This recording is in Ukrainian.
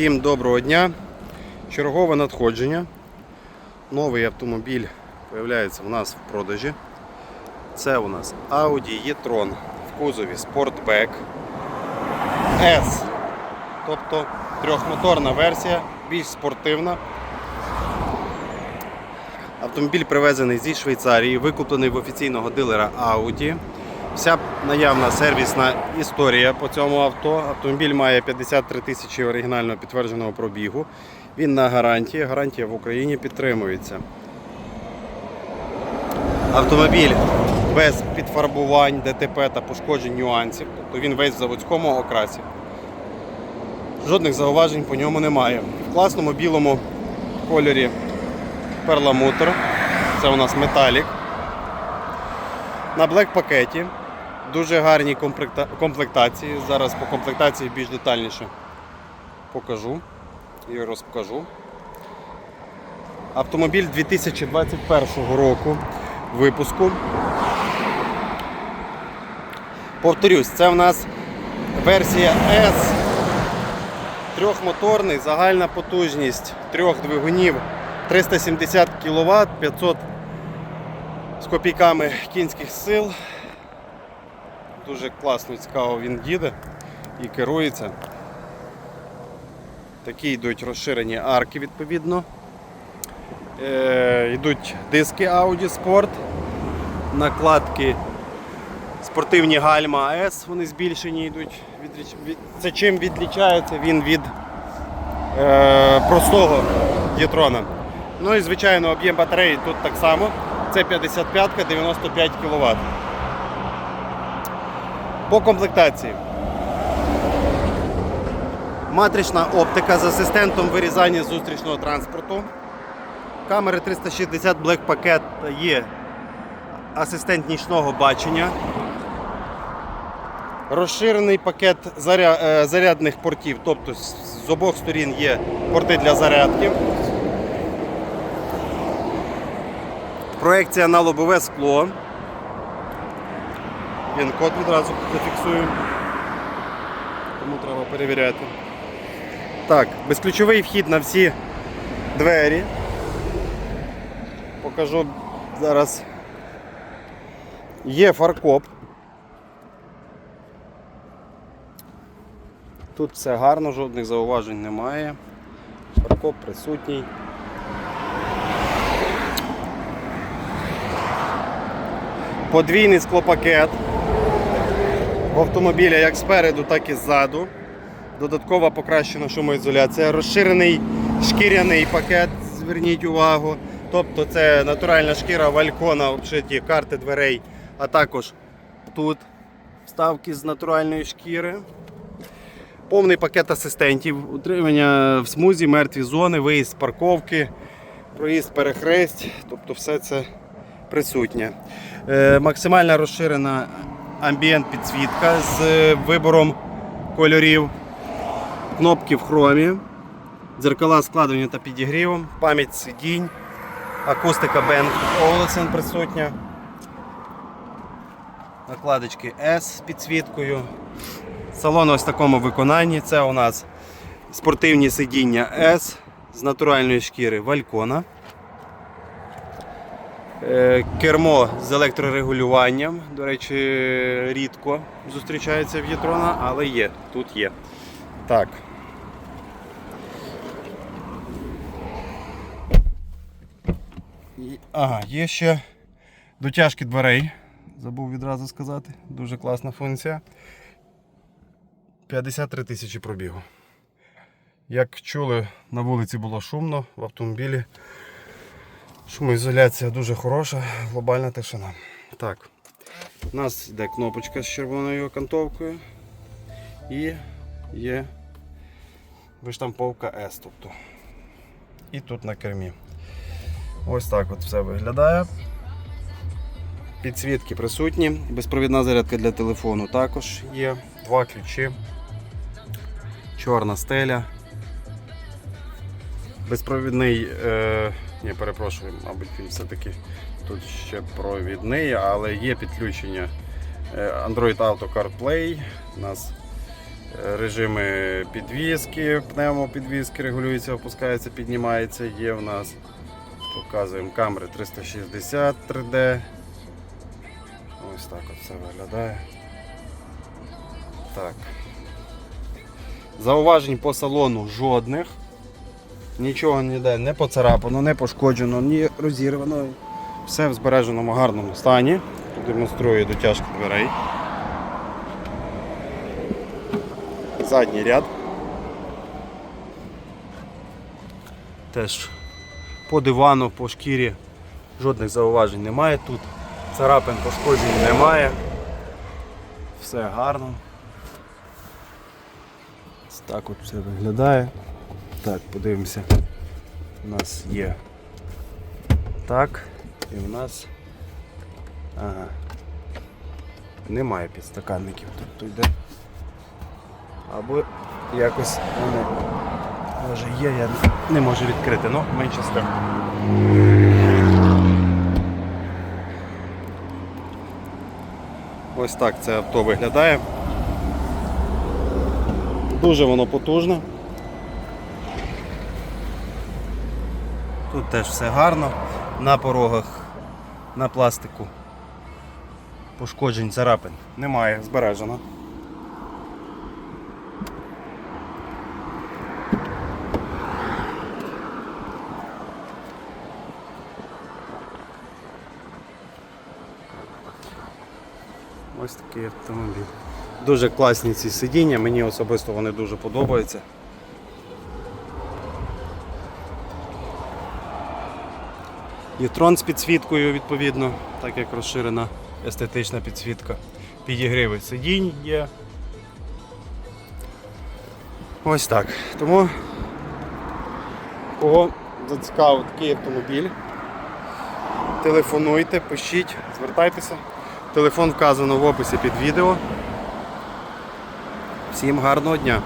Всім доброго дня. Чергове надходження. Новий автомобіль з'являється у нас в продажі. Це у нас Audi e-tron в кузові Sportback S. Тобто трьохмоторна версія, більш спортивна. Автомобіль привезений зі Швейцарії, викуплений в офіційного дилера Audi. Вся наявна сервісна історія по цьому авто. Автомобіль має 53 тисячі оригінального підтвердженого пробігу. Він на гарантії. Гарантія в Україні підтримується. Автомобіль без підфарбувань, ДТП та пошкоджень нюансів. Тобто він весь в заводському окрасі. Жодних зауважень по ньому немає. В класному білому кольорі перламутр. Це у нас металік. На блек пакеті дуже гарні комплектації. Зараз по комплектації більш детальніше покажу і розкажу. Автомобіль 2021 року випуску. Повторюсь, це в нас версія S. Трьохмоторний, загальна потужність трьох двигунів 370 кВт, 500 з копійками кінських сил. Дуже класно цікаво він їде і керується. Такі йдуть розширені арки відповідно. Е, йдуть диски Audi Sport, накладки спортивні гальма AS, вони збільшені йдуть. Це чим відлічається він від е, простого Дітрона. Ну і звичайно об'єм батареї тут так само. Це 55-ка 95 кВт. По комплектації. Матрична оптика з асистентом вирізання зустрічного транспорту. Камери 360 Black Packet є асистент нічного бачення. Розширений пакет е, зарядних портів, тобто з обох сторін є порти для зарядки. Проекція на лобове скло. Він код відразу зафіксую. Тому треба перевіряти. Так, безключовий вхід на всі двері. Покажу зараз. Є фаркоп. Тут все гарно, жодних зауважень немає. Фаркоп присутній. Подвійний склопакет автомобіля як спереду, так і ззаду. Додаткова покращена шумоізоляція. Розширений шкіряний пакет, зверніть увагу. Тобто це натуральна шкіра валькона, обшиті карти дверей, а також тут вставки з натуральної шкіри. Повний пакет асистентів, утримання в смузі, мертві зони, виїзд з парковки, проїзд перехресть, тобто все це присутнє. Е, максимально розширена амбієнт підсвітка з е, вибором кольорів, кнопки в хромі, дзеркала складення та підігрівом, пам'ять сидінь, акустика Bang Olufsen присутня. Накладочки S з підсвіткою. Салон ось в такому виконанні. Це у нас спортивні сидіння S з натуральної шкіри Валькона. Е, Кермо з електрорегулюванням. До речі, рідко зустрічається в Єтрона, але є, тут є. Так. Ага, є ще дотяжки дверей. Забув відразу сказати. Дуже класна функція. 53 тисячі пробігу. Як чули, на вулиці було шумно, в автомобілі шумоізоляція дуже хороша, глобальна тишина. Так, у нас йде кнопочка з червоною окантовкою і є виштамповка S. Тобто. І тут на кермі. Ось так от все виглядає. Підсвітки присутні, безпровідна зарядка для телефону також є, два ключі, чорна стеля. Безпровідний, е, ні, перепрошую, мабуть, він все-таки тут ще провідний, але є підключення е, Android Auto CarPlay. У нас Е, Режими підвіски, пневмопідвіски регулюється, опускається, піднімається. Є в нас. Показуємо камери 360 3D. Ось так от все виглядає. Так. Зауважень по салону жодних. Нічого ніде не поцарапано, не пошкоджено, ні розірвано. Все в збереженому гарному стані. Демонструю дотяжку дверей. Задній ряд. Теж по дивану, по шкірі жодних зауважень немає тут. Царапин пошкоджень немає. Все гарно. Так от все виглядає. Так, подивимося. У нас є так. І в нас ага, немає підстаканників. Тобто йде. Або якось воно може є, я не можу відкрити, ну менше з тим. Ось так це авто виглядає. Дуже воно потужне. Тут теж все гарно. На порогах, на пластику. Пошкоджень царапин немає, збережено. Ось такий автомобіль. Дуже класні ці сидіння, мені особисто вони дуже подобаються. Є трон з підсвіткою, відповідно, так як розширена естетична підсвітка. Підігриви сидінь є. Ось так. Тому кого зацікавив такий автомобіль, телефонуйте, пишіть, звертайтеся. Телефон вказано в описі під відео. Всім гарного дня!